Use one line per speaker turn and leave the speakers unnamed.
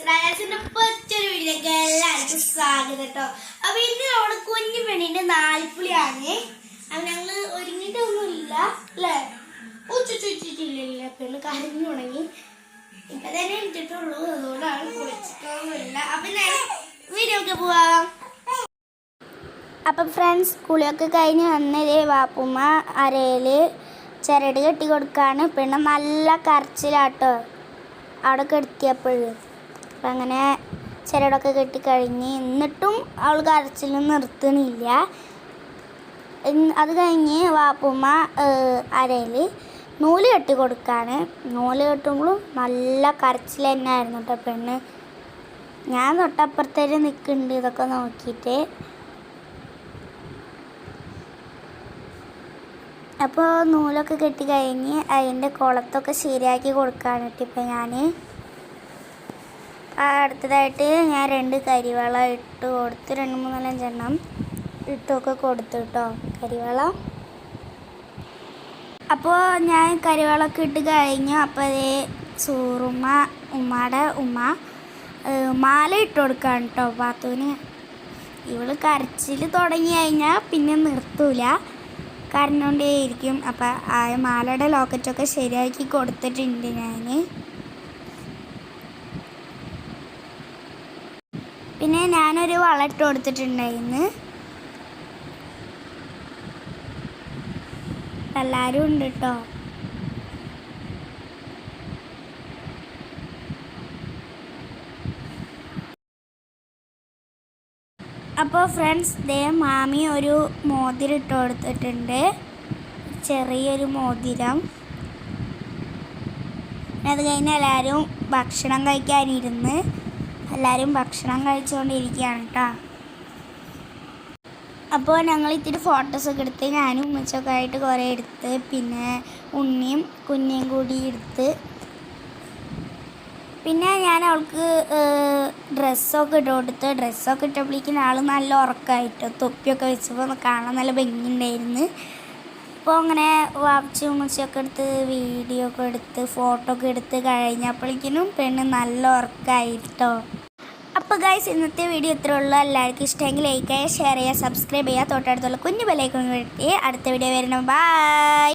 രാജാസിന്റെ പറ്റൊരു വീട്ടിലേക്ക് എല്ലാവർക്കും സ്വാഗതം കേട്ടോ. അപ്പൊ ഇന്ന് നമ്മുടെ കുഞ്ഞു പെണ്ണിന്റെ നാൽപ്പുളിയാണ് അപ്പൊ ഞങ്ങൾ ഒരുങ്ങിട്ടൊന്നുമില്ല അല്ലേ? ഉച്ചിട്ടില്ല പെണ്ണ് കരഞ്ഞു തുടങ്ങി. ഇപ്പൊ തന്നെ ഇട്ടിട്ടുള്ളൂ അതുകൊണ്ടാണ് കുളിച്ചിട്ടൊന്നുമില്ല. അപ്പൊ ഞാൻ വീഡിയോ ഒക്കെ പോവാം. അപ്പം ഫ്രണ്ട്സ് കുളിയൊക്കെ കഴിഞ്ഞ് വന്നതേ വാപ്പുമ്മ അരയിൽ ചിരട് കെട്ടി കൊടുക്കാണ്. പിന്നെ നല്ല കരച്ചിലാട്ടോ. അവിടെ കെടുത്തിയപ്പോഴും അപ്പം അങ്ങനെ ചിലടൊക്കെ കെട്ടിക്കഴിഞ്ഞ് എന്നിട്ടും അവൾ കരച്ചിൽ നിർത്തണില്ല അത് കഴിഞ്ഞ് വാപ്പുമ്മ അരയിൽ നൂൽ കെട്ടി കൊടുക്കാണ് നൂൽ കെട്ടുമ്പോഴും നല്ല കരച്ചിൽ തന്നെ ആയിരുന്നു കേട്ടോ പെണ്ണ്. ഞാൻ തൊട്ടപ്പുറത്തേക്ക് നിൽക്കുന്നുണ്ട് ഇതൊക്കെ നോക്കിയിട്ട്. അപ്പോൾ നൂലൊക്കെ കെട്ടി കഴിഞ്ഞ് അതിന്റെ കുളത്തൊക്കെ ശരിയാക്കി കൊടുക്കാണ് കേട്ടോ ഇപ്പം ഞാൻ അടുത്തതായിട്ട് ഞാൻ രണ്ട് കരിവള ഇട്ട് കൊടുത്ത്. രണ്ട് മൂന്നാലഞ്ചെണ്ണം ഇട്ടൊക്കെ കൊടുത്തു കേട്ടോ കരിവള. അപ്പോൾ ഞാൻ കരിവളൊക്കെ ഇട്ട് കഴിഞ്ഞു. അപ്പോൾ അതേ സൂറുമ്മ ഉമ്മയുടെ ഉമ്മ മാല ഇട്ട് കൊടുക്കാണ് കേട്ടോ പാത്തൂന് ഇവൾ കരച്ചിൽ തുടങ്ങി കഴിഞ്ഞാൽ പിന്നെ നിർത്തൂല. കരഞ്ഞോണ്ടേയിരിക്കും. അപ്പം ആ മാലയുടെ ലോക്കറ്റൊക്കെ ശരിയാക്കി കൊടുത്തിട്ടുണ്ട് ഞാൻ പിന്നെ ഞാനൊരു വളട്ട് കൊടുത്തിട്ടുണ്ടായിരുന്നു. എല്ലാവരും ഉണ്ട് കേട്ടോ അപ്പോൾ ഫ്രണ്ട്സ് ദേ മാമി ഒരു മോതിരം ഇട്ട് കൊടുത്തിട്ടുണ്ട്. ചെറിയൊരു മോതിരം. അത് കഴിഞ്ഞ് എല്ലാവരും ഭക്ഷണം കഴിക്കാനിരുന്ന്. എല്ലാവരും ഭക്ഷണം കഴിച്ചുകൊണ്ടിരിക്കുകയാണ് കേട്ടോ അപ്പോൾ ഞങ്ങൾ ഇത്തിരി ഫോട്ടോസൊക്കെ എടുത്ത് ഞാനും ഉമ്മച്ചൊക്കെ ആയിട്ട് കുറേ എടുത്ത് പിന്നെ ഉണ്ണിയും കുഞ്ഞിയും കൂടി എടുത്ത് പിന്നെ ഞാൻ അവൾക്ക് ഡ്രസ്സൊക്കെ ഇട്ട് കൊടുത്ത് ഡ്രസ്സൊക്കെ ഇട്ടപ്പോഴേക്കും ആൾ നല്ല ഉറക്കമായിട്ട് തൊപ്പിയൊക്കെ വെച്ചപ്പോൾ കാണാൻ നല്ല ഭംഗിയുണ്ടായിരുന്നു. അപ്പോൾ അങ്ങനെ വാപ്പിച്ചും ഉമ്മച്ചൊക്കെ എടുത്ത് വീഡിയോ ഒക്കെ എടുത്ത് ഫോട്ടോ ഒക്കെ എടുത്ത് കഴിഞ്ഞപ്പോഴേക്കിനും പെണ്ണ് നല്ല ഉറക്കമായിട്ടോ അപ്പോൾ ഗൈസ് ഇന്നത്തെ വീഡിയോ ഇത്രേ ഉള്ളൂ. എല്ലാവർക്കും ഇഷ്ടമെങ്കിൽ ലൈക്ക് ചെയ്യുക ഷെയർ ചെയ്യുക സബ്സ്ക്രൈബ് ചെയ്യുക. തൊട്ടടുത്തുള്ള കുഞ്ഞു ബെല്ലൈക്കൺ അടുത്ത വീഡിയോ വരണം ബൈ